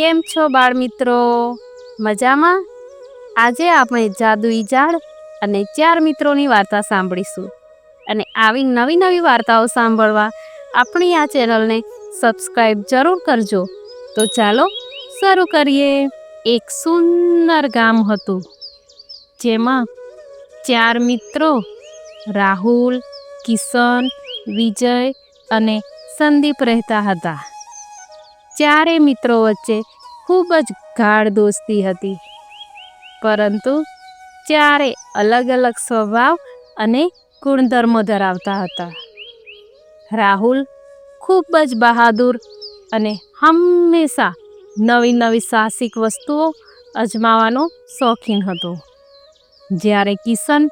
કેમ છો બાળ મિત્રો? મજામાં? આજે આપણે જાદુઈ ઝાડ અને ચાર મિત્રોની વાર્તા સાંભળીશું. અને આવી નવી નવી વાર્તાઓ સાંભળવા આપણી આ ચેનલને સબસ્ક્રાઈબ જરૂર કરજો. તો ચાલો શરૂ કરીએ. એક સુંદર ગામ હતું, જેમાં ચાર મિત્રો, રાહુલ, કિશન, વિજય અને સંદીપ રહેતા હતા. ચારે મિત્રો વચ્ચે ખૂબ જ ગાઢ દોસ્તી હતી. પરંતુ ચારે અલગ અલગ સ્વભાવ અને ગુણધર્મો ધરાવતા હતા. રાહુલ ખૂબ જ બહાદુર અને હંમેશા નવી નવી સાહસિક વસ્તુઓ અજમાવાનો શોખીન હતો. જ્યારે કિશન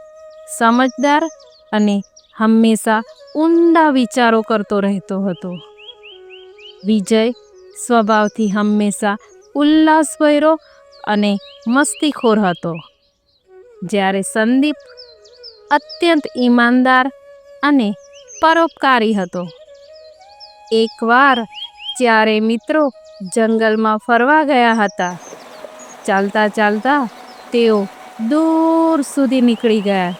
સમજદાર અને હંમેશા ઊંડા વિચારો કરતો રહેતો હતો. વિજય સ્વભાવથી હંમેશા ઉલ્લાસભર્યો અને મસ્તીખોર હતો. જ્યારે સંદીપ અત્યંત ઈમાનદાર અને પરોપકારી હતો. એકવાર ચારે મિત્રો જંગલમાં ફરવા ગયા હતા, ચાલતા ચાલતા તેઓ દૂર સુધી નીકળી ગયા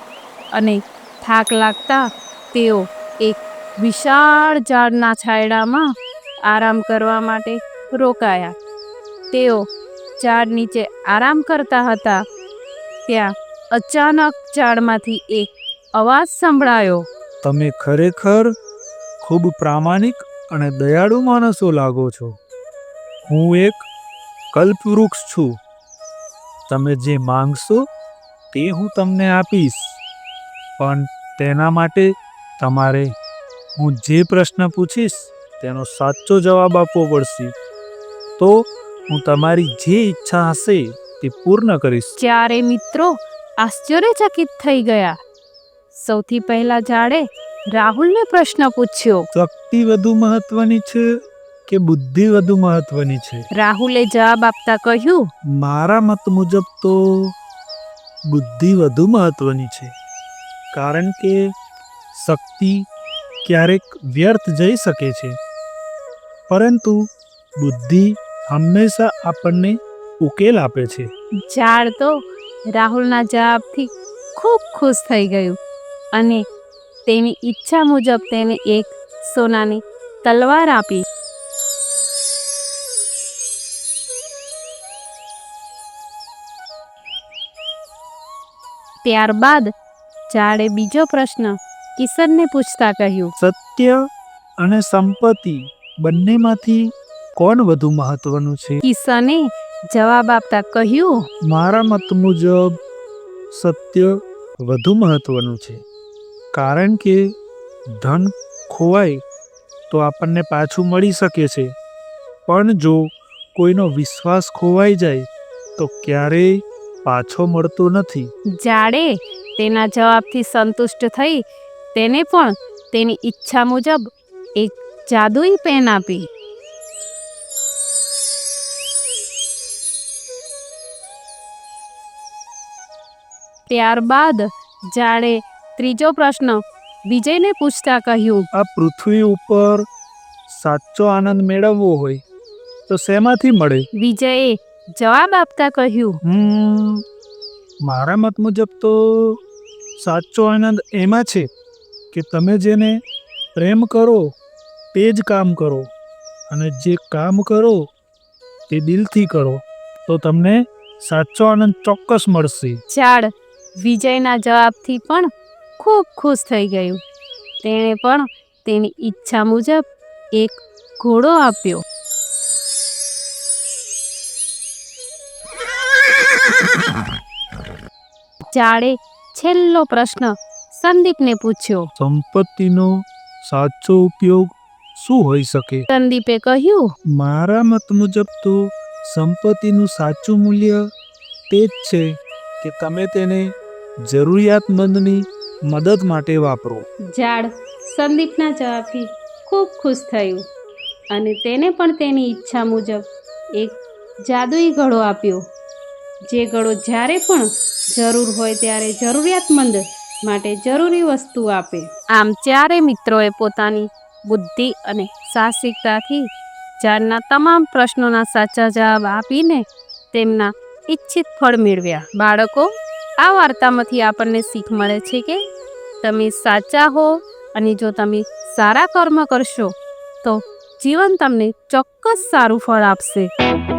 અને થાક લાગતા તેઓ એક વિશાળ ઝાડના છાંયડામાં આરામ કરવા માટે રોકાયા. તેઓ ઝાડ નીચે આરામ કરતા હતા. ત્યાં અચાનક ઝાડમાંથી એક અવાજ સંભળાયો. તમે ખરેખર ખૂબ પ્રામાણિક અને દયાળુ માણસો લાગો છો. હું એક કલ્પવૃક્ષ છું. તમે જે માંગશો તે હું તમને આપીશ. પણ તેના માટે તમારે હું જે પ્રશ્ન પૂછીશ તેનો સાચો જવાબ આપવો પડશે. તો હું તમારી જે ઈચ્છા હશે તે પૂર્ણ કરીશ. ચારે મિત્રો આશ્ચર્યચકિત થઈ ગયા. સૌથી પહેલા જાડે રાહુલને પ્રશ્ન પૂછ્યો. શક્તિ વધુ મહત્વની છે કે બુદ્ધિ વધુ મહત્વની છે? રાહુલે જવાબ આપતા કહ્યું. મારા મત મુજબ તો બુદ્ધિ વધુ મહત્વની છે. કારણ કે શક્તિ ક્યારેક વ્યર્થ જઈ શકે છે. પરંતુ બુદ્ધિ હંમેશા આપણને ઉકેલ આપે છે. ઝાડ તો રાહુલના જવાબથી ખૂબ ખુશ થઈ ગયું અને તેની ઈચ્છા મુજબ તેને એક સોનાની તલવાર આપી. ત્યારબાદ ઝાડે બીજો પ્રશ્ન કિશનને પૂછતા કહ્યું. સત્ય અને સંપત્તિ બંનેમાંથી કોણ વધુ મહત્વનું છે? કિશને જવાબ આપતા કહ્યું મારા મત મુજબ સત્ય વધુ મહત્વનું છે. કારણ કે ધન ખોવાય તો આપણને પાછું મળી શકે છે. પણ જો કોઈનો વિશ્વાસ ખોવાઈ જાય તો ક્યારેય પાછો મળતો નથી. જાડે તેના જવાબથી સંતુષ્ટ થઈ તેને પણ તેની ઈચ્છા મુજબ એક જાદુઈ પેન આપી. ત્યારબાદ જાડે ત્રીજો પ્રશ્ન વિજયને પૂછતા કહ્યું આ પૃથ્વી ઉપર સાચો આનંદ મેળવવો હોય તો શેમાંથી મળે? વિજયે જવાબ આપતા કહ્યું મારા મત મુજબ તો સાચો આનંદ એમાં છે કે તમે જેને પ્રેમ કરો તે જ કામ કરો અને જે કામ કરો તે દિલથી કરો તો તમને સાચો આનંદ ચોક્કસ મળશે. ઝાડ વિજયના જવાબથી પણ ખૂબ ખુશ થઈ ગયું. તેણે પણ તેની ઈચ્છા મુજબ એક ઘોડો આપ્યો. ચાળે છેલ્લો પ્રશ્ન સંદીપને પૂછ્યો. સંપત્તિનો સાચો ઉપયોગ શું હોઈ શકે? સંદીપે કહ્યું મારા મત મુજબ તો સંપત્તિનું સાચું મૂલ્ય તે જ છે કે તમે તેને જરૂરિયાતમંદની મદદ માટે વાપરો. ઝાડ સંદીપના જવાબથી ખૂબ ખુશ થયું અને તેને પણ તેની ઈચ્છા મુજબ એક જાદુઈ ઘડો આપ્યો. જે ઘડો જ્યારે પણ જરૂર હોય ત્યારે જરૂરિયાતમંદ માટે જરૂરી વસ્તુ આપે. આમ ચારે મિત્રોએ પોતાની બુદ્ધિ અને સાહસિકતાથી ઝાડના તમામ પ્રશ્નોના સાચા જવાબ આપીને તેમના ઈચ્છિત ફળ મેળવ્યા. બાળકો, આ વાર્તામાંથી આપણને શીખ મળે છે કે તમે સાચા હો અને જો તમે સારા કર્મ કરશો, તો જીવન તમને ચોક્કસ સારું ફળ આપશે.